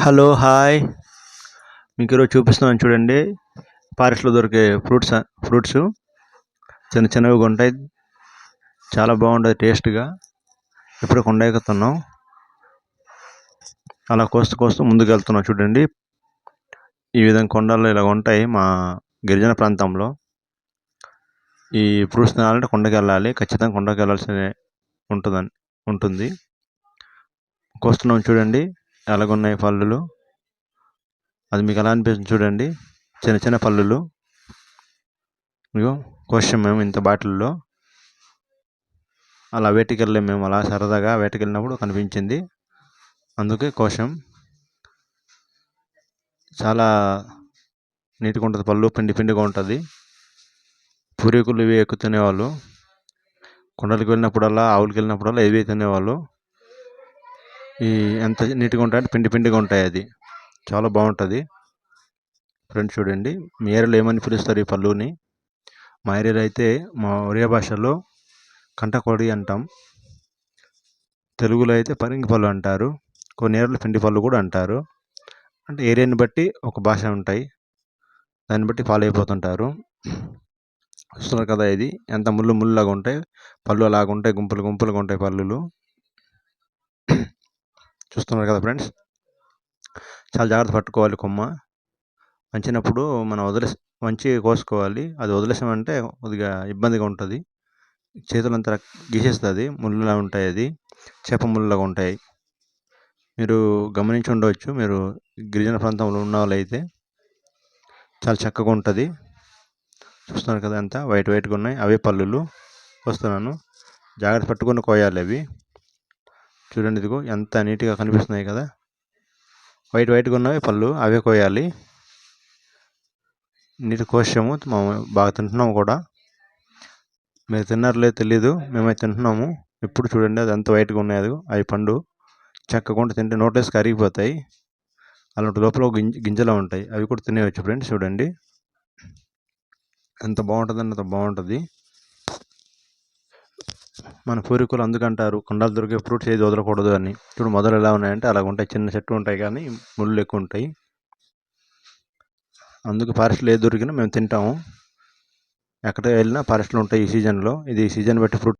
Hello hi మీకు ఈరోజు చూపిస్తున్నాను చూడండి. ఫారెస్ట్లో దొరికే ఫ్రూట్స్ ఫ్రూట్స్ చిన్న చిన్నవిగా ఉంటాయి. చాలా బాగుంటుంది టేస్ట్గా ఇప్పుడు కొండెక్కుతున్నాం. అలా కోస్తూ కోస్తూ ముందుకు వెళ్తున్నాం చూడండి. ఈ విధంగా కొండలు ఇలా ఉంటాయి మా గిరిజన ప్రాంతంలో. ఈ ఫ్రూట్స్ తినాలంటే కొండకి వెళ్ళాలి ఖచ్చితంగా కొండకి వెళ్ళాల్సి ఉంటుందని ఉంటుంది. కోస్తున్నాం చూడండి. ఎలాగున్నాయి పళ్ళులు? అది మీకు ఎలా అనిపిస్తుంది చూడండి. చిన్న చిన్న పళ్ళులు. ఇగో కోసాం మేము ఇంత బాటిల్లో. అలా వేటకెళ్ళాం మేము అలా సరదాగా వేటకెళ్ళినప్పుడు కనిపించింది. అందుకే కోశం చాలా నీట్గా ఉంటుంది పళ్ళు పిండి పిండిగా ఉంటుంది. పూర్వీకులు ఇవి ఎక్కువ తినేవాళ్ళు కొండలకు వెళ్ళినప్పుడల్లా ఆవులకి వెళ్ళినప్పుడల్లా ఇవి తినేవాళ్ళు. ఈ ఎంత నీట్గా ఉంటాయంటే పిండి పిండిగా ఉంటాయి అది. చాలా బాగుంటుంది. ఫ్రెండ్స్ చూడండి మీ ఏరియాలో ఏమని పిలుస్తారు ఈ పళ్ళుని మా ఏరియాలో అయితే మా ఒరియా భాషలో కంటకోడి అంటాం. తెలుగులో అయితే పరింగి పళ్ళు అంటారు. కొన్ని ఏరియాలో పిండి పళ్ళు కూడా అంటారు. అంటే ఏరియాని బట్టి ఒక భాష ఉంటాయి. దాన్ని బట్టి ఫాలో అయిపోతుంటారు. చూస్తున్నారు కదా ఇది. ఎంత ముళ్ళు ముళ్ళులాగా ఉంటాయి. పళ్ళు అలాగా ఉంటాయి గుంపులు గుంపులుగా ఉంటాయి పళ్ళులు. చూస్తున్నారు కదా ఫ్రెండ్స్? చాలా జాగ్రత్త పట్టుకోవాలి కొమ్మ. వంచినప్పుడు మనం వదిలేసి వంచి కోసుకోవాలి. అది వదిలేసామంటే కొద్దిగా ఇబ్బందిగా ఉంటుంది. చేతులంతా గీసేస్తుంది. ముళ్ళులా ఉంటాయి అది. చేప ముళ్ళులాగా ఉంటాయి. మీరు గమనించి ఉండవచ్చు. మీరు గిరిజన ప్రాంతంలో ఉన్న వాళ్ళైతే చాలా చక్కగా ఉంటుంది. చూస్తున్నారు కదా అంతా? వైట్ వైట్గా ఉన్నాయి. అవే పళ్ళులు. వస్తున్నాను. జాగ్రత్త పట్టుకొని కోయాలి అవి. చూడండి ఇదిగో ఎంత నీట్గా కనిపిస్తున్నాయి కదా. వైట్ వైట్గా ఉన్నవి పళ్ళు అవే కోయాలి. నీటి కోసాము బాగా తింటున్నాము కూడా. మీరు తిన్నారులే తెలీదు మేమైతే తింటున్నాము. ఎప్పుడు చూడండి అది ఎంత వైట్గా ఉన్నాయి అది అవి పండు. చెక్కకుండా తింటే నోట్లేసి కరిగిపోతాయి. అలాంటి లోపల గింజ గింజలు ఉంటాయి. అవి కూడా తినేయచ్చు ఫ్రెండ్స్ చూడండి. ఎంత బాగుంటుంది అంత బాగుంటుంది. మన పూర్వీకులు అందుకంటారు కొండలు దొరికే ఫ్రూట్స్ ఏది వదలకూడదు అని. చూడు మొదలు ఎలా ఉన్నాయంటే అలాగ ఉంటాయి. చిన్న చెట్టు ఉంటాయి కానీ ముళ్ళు ఎక్కువ ఉంటాయి. అందుకు ఫారెస్ట్లో ఏది దొరికినా మేము తింటాము. ఎక్కడ వెళ్ళినా ఫారెస్ట్లో ఉంటాయి ఈ సీజన్లో. ఇది సీజన్ బట్టి ఫ్రూట్